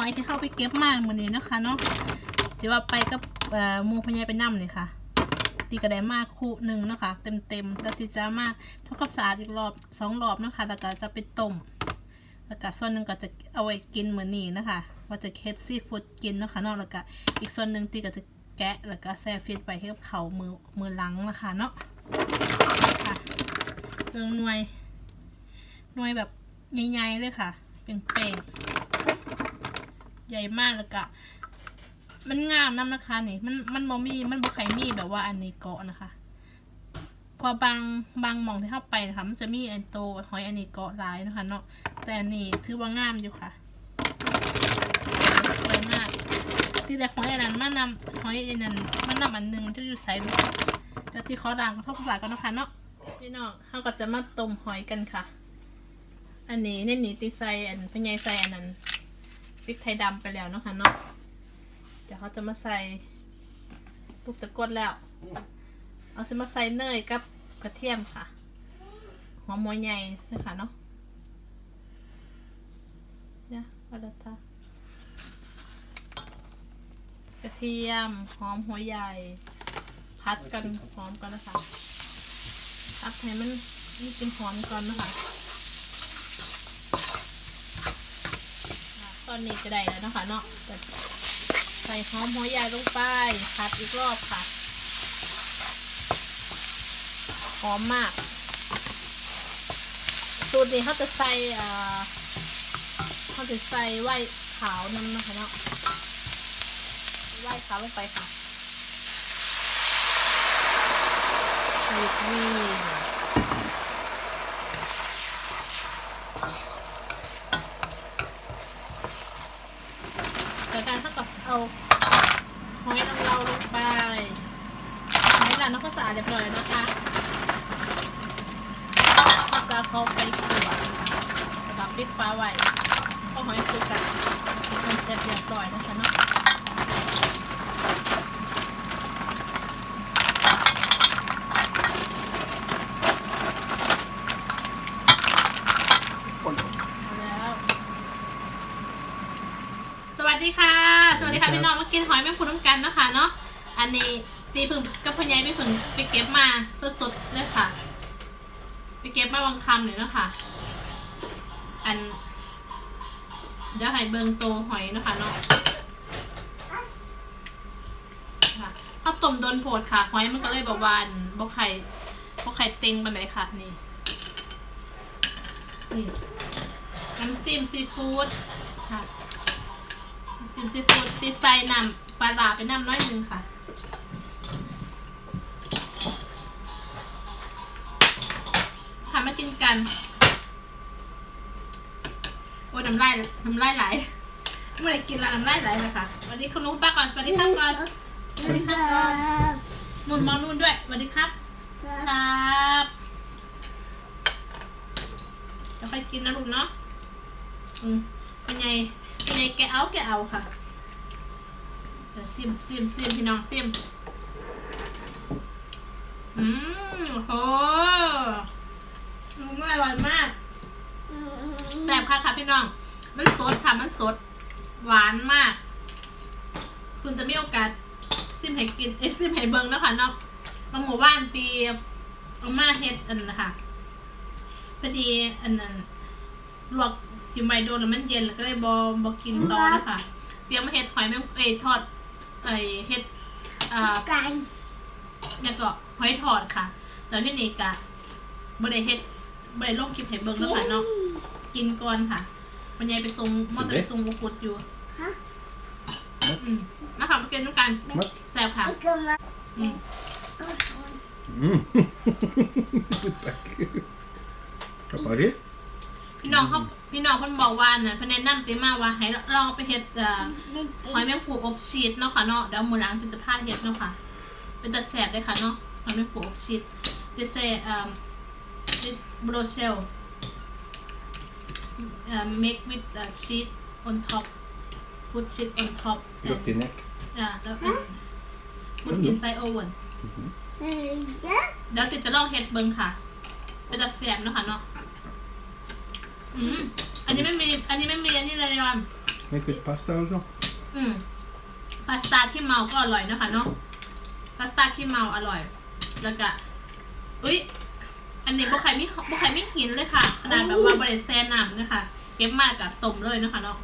อยที่เข้าไปเก็บมากมือนี้นะคะเนาะจะว่าไปกับมูพญายไปนำเลยค่ะ ตีกระไดมากคู่หนึ่งนะคะ เต็มเต็มๆแล้วจีจะมากเท่ากับสะอาดอีกรอบสองรอบนะคะแล้วก็จะไปต้มแล้วก็ส่วนหนึ่งก็จะเอาไว้กินเหมือนนี้นะคะ ว่าจะเฮ็ดซีฟู้ดกินนะคะนาะแล้วก็อีกส่วนหนึ่งตีก็จะแกะแล้วก็แช่ฟิตไปให้กับเขามือมือหลังนะคะเนาะค่ะเรื่องหน่วยหน่วยแบบใหญ่ๆเลยค่ะ เป็นเป่ง ใหญ่มากแล้วก็มันงามน้ำนะคะนี่ มันมันบ่มีมันบ่ไข่มีแบบว่าอันนี้เกาะนะคะ พอบางบางมองที่เข้าไปนะคะมันจะมีอันโตหอยอันนี้เกาะหลายนะคะเนาะแต่อันนี้ถือว่างามอยู่ค่ะสวยมากที่แต่หอยอันนั้นมานำหอยอันนั้นมานำอันหนึงที่อยู่ใส่บุแล้วที่ขอด่างก็ทบหลายกันนะคะเนาะพี่น้องเขาก็จะมาต้มหอยกันค่ะ อันนี้เนี่ยนี่ตีใสอันเป็นไงใสอันนั้น พริกไทยดำไปแล้วเนาะค่ะเนาะเดี๋ยวเขาจะมาใส่ลูกตะกรดแล้ว เอาจะมาใส่เนยกับกระเทียมค่ะหอมหัวใหญ่นะคะเนาะเนี่ยอละท่ากระเทียมหอมหัวใหญ่ พัดกันหอมกันนะคะพัดให้มันมีกลิ่นหอมก่อนนะคะ ตอนนี้ก็ได้แล้วนะคะเนาะใส่หอมหัวใหญ่ลงไปผัดอีกรอบค่ะหอมมากสูตรนี้เขาจะใส่เขาจะใส่ไหวขาวน้ำนะคะเนาะไหวขาวลงไปค่ะวีดวีจากการเท่ากับเอาหอยนางรมลงไปหอยหลานน้องก็สะอาดเรียบร้อยแล้วนะคะก็จะเข้าไปขวดแล้วก็ ปิดฟ้าไว้ก็หอยสุกกันมันเสร็จเรียบร้อยนะคะเนาะคนเอาแล้วสวัสดีค่ะ สวัสดีค่ะพี่น้องมากินหอยแมงภูน้ำกันเนาะคะเนาะ อันนี้ตีพึ่งกับพญายไม่พึ่งไปเก็บมาสดๆเลยค่ะ ไปเก็บมาวังคำเลยเนาะค่ะ อัน เดี๋ยวให้เบิงโตหอยนะคะเนาะค่ะถ้าต้มโดนโผดค่ะหอยมันก็เลยบาหวานบกไข่บกไข่เต็งบันไดค่ะนี่นี่น้ำจิ้มซีฟู้ดค่ะจิ้มซีฟู้ดตีใส่น้ำปลาร้าไปน้ำน้อยหนึงค่ะค่ะมากินกัน ยน้ำลายน้ำลายไหลเมื่อไรกินล้วน้ำลายไหลเลยค่ะสวัสดีคุณนุ๊กป้าก่อนสวัสดีครับก่อนสวัสดีครับก่อนนุ่นมองนุ่นด้วยสวัสดีครับ ครับเดี๋ยวค่อยกินนะลูกเนาะอืมเป็นไงเป็นไงแกเอาแกเอาค่ะเดี๋ยวซิมซิมซิมพี่น้องซิมอืมโหมันอร่อยมาก ซ่บค่ะค่ะพี่น้อง มันสดค่ะมันสด หวานมาก คุณจะมีโอกาสซิมให้กินเอ้ยซิมให้เบิ้งเนาะคะเนาะบางหมู่บ้านตีเอามาเฮ็ดอันนั้นนะคะพอดีอันนั้นลวกจิ้มไว้โดนแล้วมันเย็นแล้วก็เลยบอบอกินตอนนะคะเตรียมมาเฮ็ดหอยแมงเอ้ยทอดเอ้ยเฮ็ดอ่ากันเนี่ยก็หอยทอดค่ะ แล้วพี่นี่กะบริเฮ็ดบริลงคลิปให้เบิ่งแล้วค่ะเนาะ กินก่อนค่ะมันยายไปส่งมอเตอร์ไปส่งบุกุดอยู่ฮะอืมนะคะมากินด้วยกันมัด แซ่บค่ะไอ้กมาอืมอืม Tack. Tappa det. พี่น้องเขาพี่น้องเพิ่นบอกว่าน่ะเพิ่นแนะนำติมาว่าให้ลองไปเฮ็ดเอ่อ หอยแมงภู่อบชีสเนาะค่ะเนาะเดี๋ยวมื้อหลังจะพาเฮ็ดเนาะค่ะ เป็นตาแซ่บเลยค่ะเนาะหอยแมงภู่อบชีส they say um it brochel uh, make with uh, cheese on top put cheese on top and Ruttine. yeah the and put inside oven เฮ้ยเดี๋ยวติดจะลองเฮ็ดเบิ่งค่ะเป็นตาแซ่บเนาะค่ะเนาะอืมอันนี้ไม่มี อันนี้ไม่มีอันนี้เลยยอม Make with pasta och så. อืมพาสต้าขี้เมาก็อร่อยนะคะเนาะพาสต้าขี้เมาอร่อย แล้วก็อุ้ย อันนี้บุไข่ไม่บุไข่ไม่หินเลยค่ะ ขนาดแบบว่าบริเซนน้ำนะคะเก็บมากกับต้มเลยนะคะเนาะ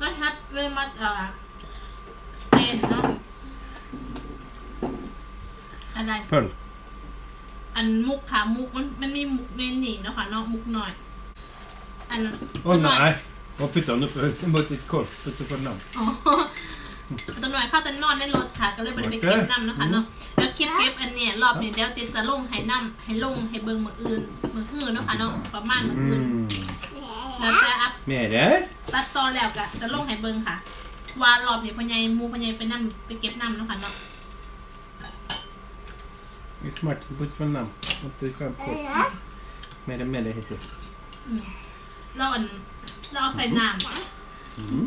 ก็ฮัทเวมัดเอ่อสเตนเนาะอะไร Pöl. อันมุกค่ะมุกมันมันมีมุกในนี่เนาะค่ะเนาะมุกหน่อย อัน Åh หน่อย nej! Och pytta nu på högt. Bara ett kort. Putta på namn. อ๋อ ตัวหน่อยเข้าแต่นอนในรถค่ะ ก็เลยบริไปโอเคเก็บน้ำนะคะอืมเนาะแล้วคลิปเก็บอันเนี้ยรอบนี้เดี๋ยวติดจะลงให้น้ำให้ลงให้เบิ่งมืออื่นมือหื้อเนาะค่ะเนาะประมาณมืออื่น Mm. แล้วจะอัพ Med där. ตัดตอนแล้วก็จะลงให้เบิ่งค่ะว่ารอบนี้พอใหญายมูพอใหญายไปนํไปเก็บน้ำเนาะค่ะเนาะ Det är smart. Putta på namn. Och du kan på. Med det, med det heter. อืมเราอันเราเอาใส่น้ำ Mm.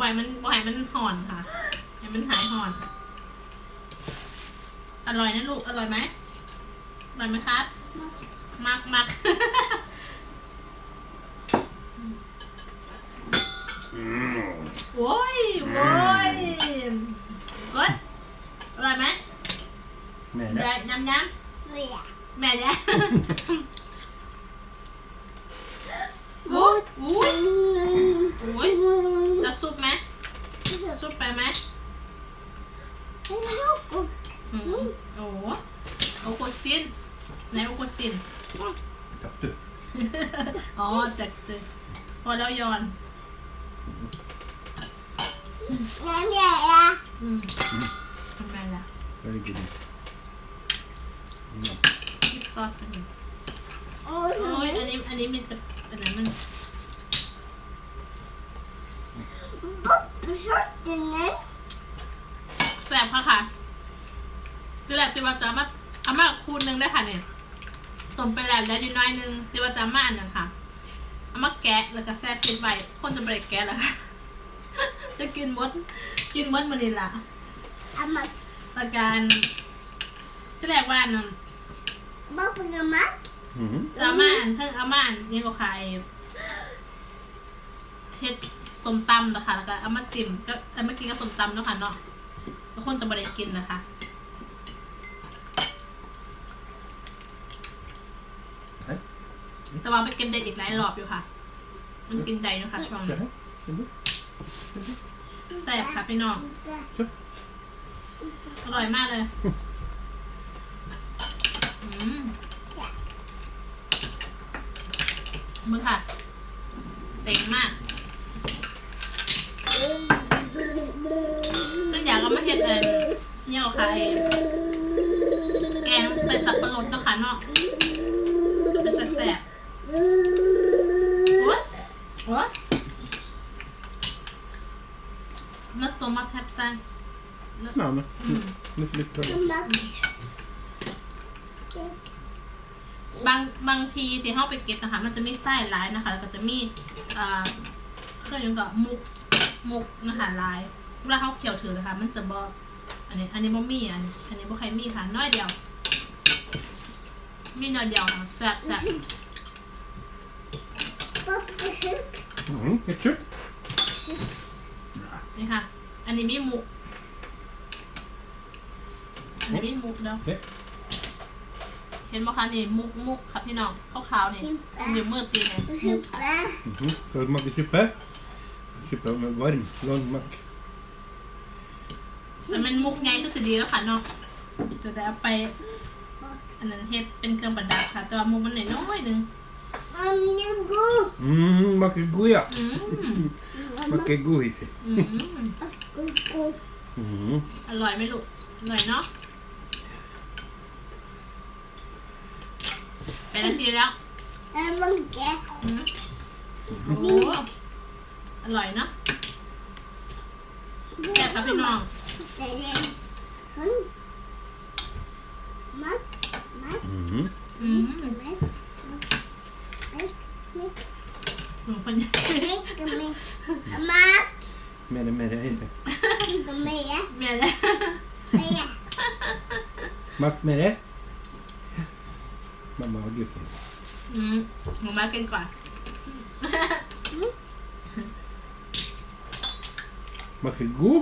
บ่อยมันบ่อยมันห่อนค่ะให้มันหายห่อน อร่อยนะลูก อร่อยไหมอร่อยไหมครับ มักมัก Mm. โว้ยโว้ยกดอร่อยไหม Med ได้ det. ยำยำแม่เนี่ยโอ้ยโอ้ยโอ้ยจะซุปไหม ซุปไปไหมอืมโอ้โหโอโกซินไหนโอโกซิน Tack du. อ๋อแต่เจอพอแล้วยอน อืมทำไงล่ะ Very good. Mm. คิดซอสกันอยู่โอ้ยอันนี้อันนี้มีแต่อันนั้นมัน แสบค่ะค่ะคือแบบติว่าจะมาเอามาคูณหนึ่งได้ค่ะเนี่ยต้มไปแล้วได้ดีน้อยหนึงติว่าจะมาอันนั้นค่ะเอามาแกะแล้วก็แซ่บฟิตไว้คนจะไปแกะแล้วค่ะ จะกินมดกินมดมันนี่ละประการจะแรกว่าอันนั้น Mm. จะเอามาอันเพิ่งเอามาอันนี่ก็ขายเฮ็ด ส้มตำนะคะแล้วก็เอามาจิ้มก็เอามากินกับส้มตำเนาะค่ะเนาะแล้วคนจะไม่ได้กินนะคะ Nej. แต่ว่าไปกินได้อีกหลายรอบอยู่ค่ะ มันกินได้เนาะคะช่วง Så นี้ här. Ser du? แซ่บค่ะพี่น้อง Så. อร่อยมากเลยอืมมือค่ะ เต็งมาก ก็อยากเอามาเฮ็ดเองเนี่ยเอาขายแกงใส่สับปะรดเนาะค่ะเนาะเป็นแต่แซ่บโอ๊ยโอ๊ย not so much hepsan Ja, men. Lite, lite. bra. บางบางทีที่เข้าไปเก็บนะคะ มันจะมีไส้ร้ายนะคะ แล้วก็จะมีเอ่อเครื่องยังก็มุกมุกนะคะลาย เวลาเขาเขียวถือนะคะ มันจะบออันนี้ อันนี้บ่มีอันอันนี้บ่ใครมีค่ะ น้อยเดียว มีน้อยเดียวค่ะแซ่บแซ่บ Mm. Ketchup. นี่ค่ะ อันนี้มีมุกอันนี้มีมุกเนาะ Okej. เห็นไหมคะนี่มุกมุกค่ะพี่น้องขาวๆนี่มีมือตีเนี่ยมุกค่ะ Mhm. Ska du maka suppe? Suppe med varm, lång mak. แต่มันมุกไงก็สิดีแล้วค่ะเนาะจะได้เอาไป อันนั้นเฮ็ดเป็นเครื่องประดับค่ะ แต่ว่ามุกมันหน่อยน้อยๆหนึง Mm, maka goja. อืม Maka gojisi. อืม Mm. อร่อยไหมลูกอร่อยเนาะไปนาทีแล้วอืมโอ้อร่อยเนาะแซ่บค่ะพี่น้อง Mm. อืมหนูคนนี้ Med det, med det heter. แม่เลย Mak med det. Mamma har gud. อืมหนูมากินก่อน Varsågod.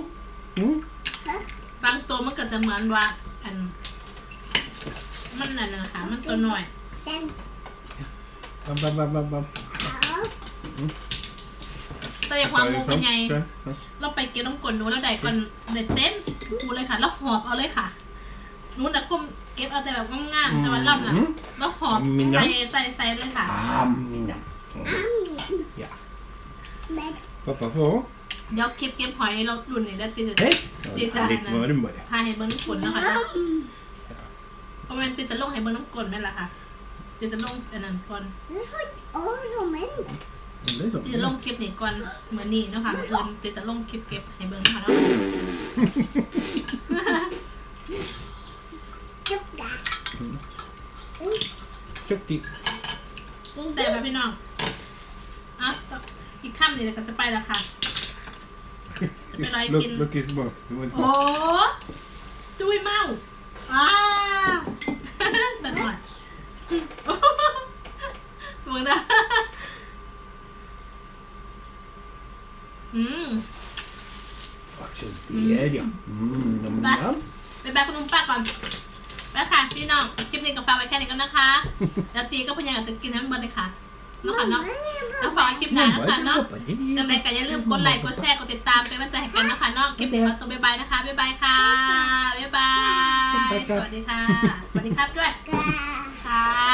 Mm. บางตัวมันก็จะเหมือนว่า อัน มันนั่นนะคะมันตัวหน่อย Bam, bam, bam, bam, bam. แต่อย่างความมูเป็นไง Ja, ja. เราไปเก็บน้ำกลนดูแล้วได้ก่อนได้เต็มกูเลยค่ะแล้วหอบเอาเลยค่ะนู้นนะคุมเก็บเอาแต่แบบงามๆแต่ว่าล่ำน่ะอืมแล้วหอบมีน้ำใส่ใส่ใส่เลยค่ะ Ah, mina. Ja. Pappa får. เดี๋ยวคลิปเก็บหอยเราดุนนี่ได้ตีจะ Hej. Det är Ja, lite gärna. varm bara. ทายให้เบิ้งน้ำกลนนะคะนะเพราะมันตีจะลงให้เบิ้งน้ำกลนนั่นแหละค่ะตีจะลงอันนั้นก่อน Det är så. ตีจะลงคลิปนี้ก่อนเหมือนนี่เนาะค่ะเอินตีจะลงคลิปเก็บให้เบิ้งนะคะเนาะ Tjock dit. แซ่บไหมพี่น้องอะต่ออีกคำหนึงเดี๋ยวก็จะไปแล้วค่ะ จะไปร้อยกิน Look, look is bra. Det var inte โอ้ bra. จุ้ยเมาอ้าแต่หน่อยโอ้มึงนะอืม Så det är det. Mm, nam, Va? nam. ไปแบกขนมปังก่อนไปค่ะ พี่น้อง คลิปนี้กับฝากไว้แค่นี้ก่อนนะคะ แล้วตีก็พยายามจะกินให้มันเบิดเลยค่ะ เนาะค่ะเนาะแล้วฝากไว้คลิปหน้านะคะเนาะจังใดก็อย่าลืมกดไลค์กดแชร์กดติดตามเป็นกำลังใจให้กันนะคะเนอกคลิปนี้ขอตัวบ๊ายบายนะคะบ๊ายบายค่ะบ๊ายบายบ๊ายบายครับสวัสดีค่ะสวัสดีครับด้วยค่ะ